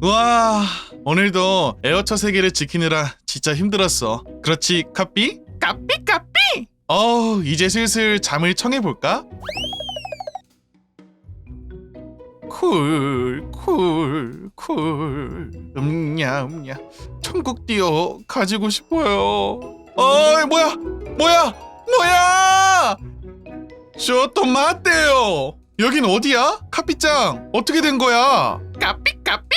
와 오늘도 에어처 세계를 지키느라 진짜 힘들었어. 그렇지 카삐? 카삐 카삐 어 이제 슬슬 잠을 청해볼까? 쿨 쿨 쿨. 음냐 음냐 천국 뛰어 가지고 싶어요. 어이 뭐야? 뭐야? 뭐야? 저또 맞대요. 여긴 어디야? 카피짱 어떻게 된 거야? 까삐 까삐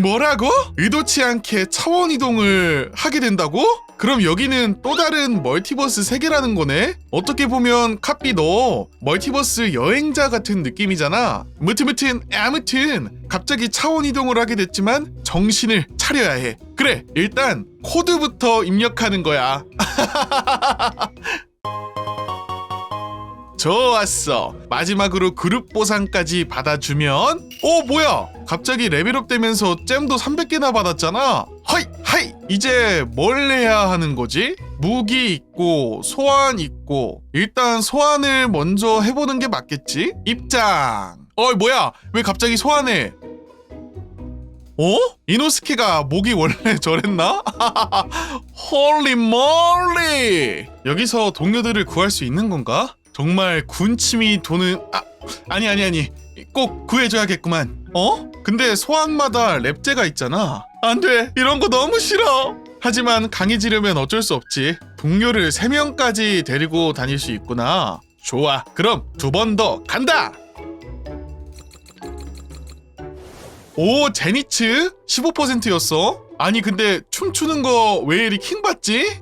뭐라고? 의도치 않게 차원 이동을 하게 된다고? 그럼 여기는 또 다른 멀티버스 세계라는 거네? 어떻게 보면 카삐 너 멀티버스 여행자 같은 느낌이잖아 무트무튼 아무튼 갑자기 차원 이동을 하게 됐지만 정신을 차려야 해 그래 일단 코드부터 입력하는 거야 좋았어. 마지막으로 그룹 보상까지 받아주면 오 뭐야? 갑자기 레벨업 되면서 잼도 300개나 받았잖아. 하이 하이 이제 뭘 해야 하는 거지? 무기 있고 소환 있고 일단 소환을 먼저 해보는 게 맞겠지? 입장. 어이 뭐야? 왜 갑자기 소환해? 어? 이노스케가 목이 원래 저랬나? 홀리 몰리! 여기서 동료들을 구할 수 있는 건가? 정말 군침이 도는 아 아니 아니 아니 꼭 구해줘야겠구만. 어? 근데 소환마다 랩제가 있잖아. 안돼 이런 거 너무 싫어. 하지만 강해지려면 어쩔 수 없지. 동료를 3명까지 데리고 다닐 수 있구나. 좋아. 그럼 두 번 더 간다. 오 제니츠 15%였어? 아니 근데 춤추는 거 왜 이리 킹받지?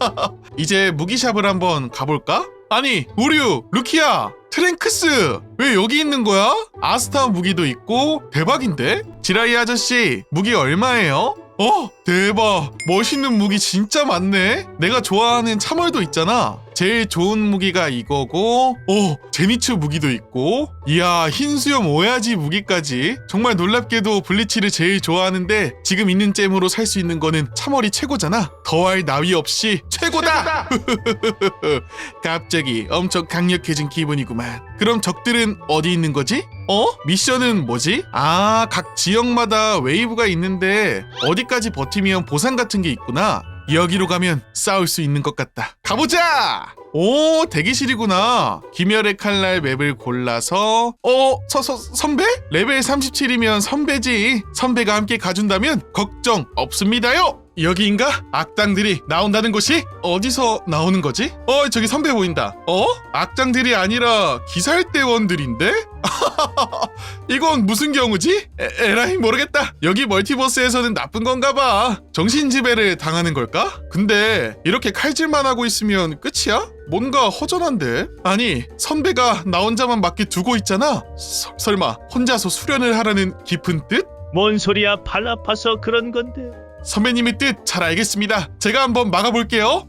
이제 무기샵을 한번 가볼까? 아니 우류 루키야 트랭크스 왜 여기 있는 거야? 아스타 무기도 있고 대박인데? 지라이 아저씨 무기 얼마예요? 어 대박 멋있는 무기 진짜 많네 내가 좋아하는 참월도 있잖아 제일 좋은 무기가 이거고 오 제니츠 무기도 있고 이야 흰수염 오야지 무기까지 정말 놀랍게도 블리치를 제일 좋아하는데 지금 있는 잼으로 살 수 있는 거는 참월이 최고잖아 더할 나위 없이 최고다 갑자기 엄청 강력해진 기분이구만 그럼 적들은 어디 있는 거지? 어? 미션은 뭐지? 아, 각 지역마다 웨이브가 있는데 어디까지 버티면 보상 같은 게 있구나. 여기로 가면 싸울 수 있는 것 같다. 가보자! 오, 대기실이구나. 김열의 칼날 맵을 골라서 어, 서, 서, 선배? 레벨 37이면 선배지. 선배가 함께 가준다면 걱정 없습니다요. 여기인가? 악당들이 나온다는 곳이 어디서 나오는 거지? 어, 저기 선배 보인다. 어? 악당들이 아니라 기살대원들인데? 이건 무슨 경우지? 에, 에라이 모르겠다. 여기 멀티버스에서는 나쁜 건가 봐. 정신 지배를 당하는 걸까? 근데 이렇게 칼질만 하고 있으면 끝이야? 뭔가 허전한데? 아니 선배가 나 혼자만 맡게 두고 있잖아. 서- 설마 혼자서 수련을 하라는 깊은 뜻? 뭔 소리야 발 아파서 그런 건데 선배님의 뜻 잘 알겠습니다. 제가 한번 막아볼게요.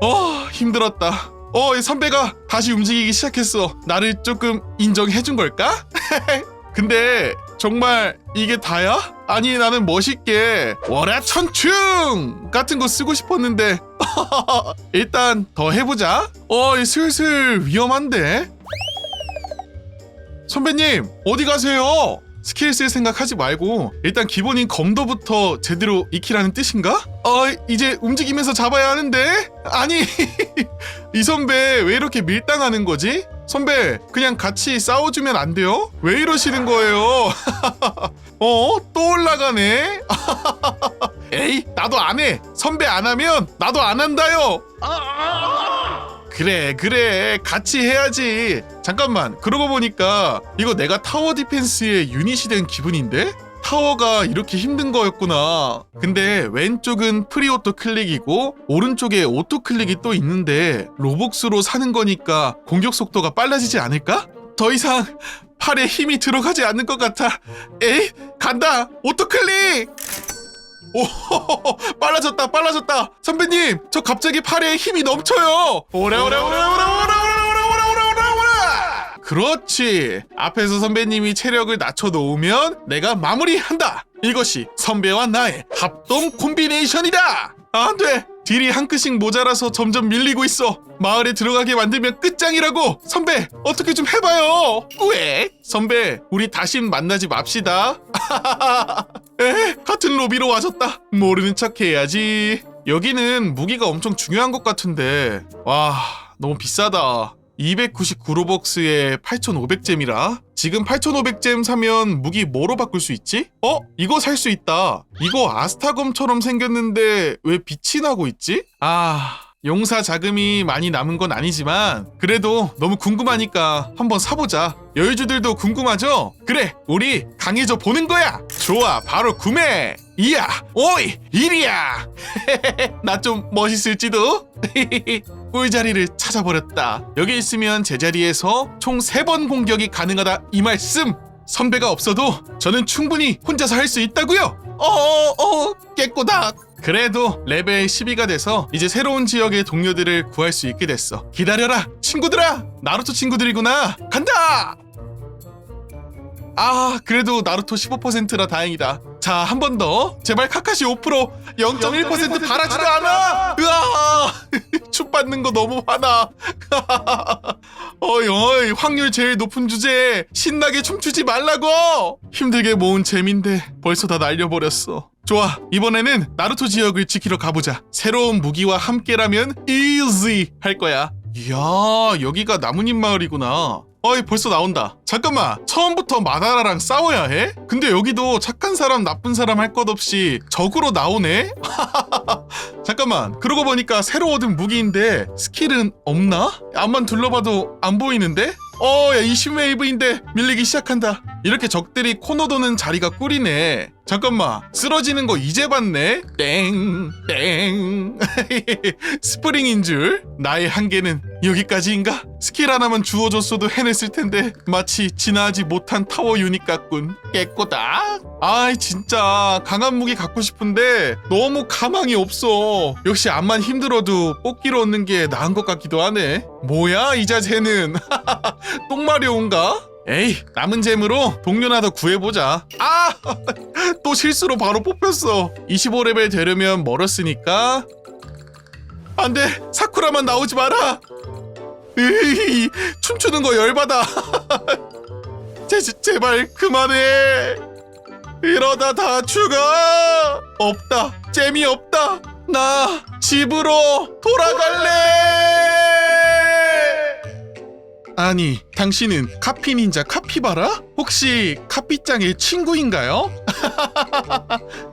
어, 힘들었다. 어, 이 선배가 다시 움직이기 시작했어. 나를 조금 인정해준 걸까? 근데 정말 이게 다야? 아니 나는 멋있게 월화천충 같은 거 쓰고 싶었는데 일단 더 해보자. 어, 이 슬슬 위험한데. 선배님 어디 가세요? 스킬 쓸 생각하지 말고 일단 기본인 검도부터 제대로 익히라는 뜻인가? 어 이제 움직이면서 잡아야 하는데 아니 이 선배 왜 이렇게 밀당하는 거지? 선배 그냥 같이 싸워주면 안 돼요? 왜 이러시는 거예요? 어? 또 올라가네? 에이 나도 안 해 선배 안 하면 나도 안 한다요 그래 그래. 같이 해야지. 잠깐만. 그러고 보니까 이거 내가 타워 디펜스의 유닛이 된 기분인데? 타워가 이렇게 힘든 거였구나. 근데 왼쪽은 프리 오토 클릭이고 오른쪽에 오토 클릭이 또 있는데 로복스로 사는 거니까 공격 속도가 빨라지지 않을까? 더 이상 팔에 힘이 들어가지 않는 것 같아. 에이 간다. 오토 클릭 오, 빨라졌다, 빨라졌다. 선배님, 저 갑자기 팔에 힘이 넘쳐요. 오래, 오래, 오래, 오래, 오래, 오래, 오래, 오래, 오래, 오래, 오래. 그렇지. 앞에서 선배님이 체력을 낮춰 놓으면 내가 마무리한다. 이것이 선배와 나의 합동 콤비네이션이다. 안 돼. 딜이 한 끗씩 모자라서 점점 밀리고 있어. 마을에 들어가게 만들면 끝장이라고. 선배, 어떻게 좀 해봐요. 왜? 선배, 우리 다시 만나지 맙시다. 에, 같은 로비로 와줬다. 모르는 척 해야지. 여기는 무기가 엄청 중요한 것 같은데. 와, 너무 비싸다. 299로벅스에 8,500잼이라? 지금 8,500잼 사면 무기 뭐로 바꿀 수 있지? 어? 이거 살 수 있다. 이거 아스타검처럼 생겼는데 왜 빛이 나고 있지? 아... 용사 자금이 많이 남은 건 아니지만 그래도 너무 궁금하니까 한번 사보자. 여유주들도 궁금하죠? 그래, 우리 강해져 보는 거야. 좋아, 바로 구매. 이야, 오이, 이리야. 나 좀 멋있을지도. 꿀자리를 찾아버렸다. 여기 있으면 제자리에서 총 3번 공격이 가능하다 이 말씀. 선배가 없어도 저는 충분히 혼자서 할 수 있다고요. 어어 깨꼬닥. 그래도 레벨 12가 돼서 이제 새로운 지역의 동료들을 구할 수 있게 됐어. 기다려라, 친구들아. 나루토 친구들이구나. 간다. 아, 그래도 나루토 15%라 다행이다. 자, 한 번 더. 제발 카카시 5% 0.1% 바라지도 않아. 으아! 축 받는 거 너무 화나. 어이, 어이, 확률 제일 높은 주제에 신나게 춤추지 말라고! 힘들게 모은 재민데 벌써 다 날려버렸어. 좋아, 이번에는 나루토 지역을 지키러 가보자. 새로운 무기와 함께라면 easy 할 거야. 이야, 여기가 나뭇잎 마을이구나. 어이, 벌써 나온다. 잠깐만, 처음부터 마다라랑 싸워야 해? 근데 여기도 착한 사람, 나쁜 사람 할 것 없이 적으로 나오네? 잠깐만, 그러고 보니까 새로 얻은 무기인데 스킬은 없나? 앞만 둘러봐도 안 보이는데? 어, 야, 이 신웨이브인데 밀리기 시작한다. 이렇게 적들이 코너 도는 자리가 꿀이네. 잠깐만, 쓰러지는 거 이제 봤네? 땡, 땡. 스프링인 줄? 나의 한계는 여기까지인가? 스킬 하나만 주워줬어도 해냈을 텐데 마치 진화하지 못한 타워 유닛 같군. 깨꼬다. 아이 진짜 강한 무기 갖고 싶은데 너무 가망이 없어. 역시 암만 힘들어도 뽑기로 얻는 게 나은 것 같기도 하네. 뭐야 이 자세는? 똥마려운가? 에이 남은 잼으로 동료나 더 구해보자. 아! 또 실수로 바로 뽑혔어. 25레벨 되려면 멀었으니까 안돼 사쿠라만 나오지 마라. 으이, 춤추는 거 열받아. 제, 제- 제발 그만해. 이러다 다 죽어. 없다. 재미없다. 나 집으로 돌아갈래. 아니, 당신은 카피 닌자 카피바라? 혹시 카피짱의 친구인가요?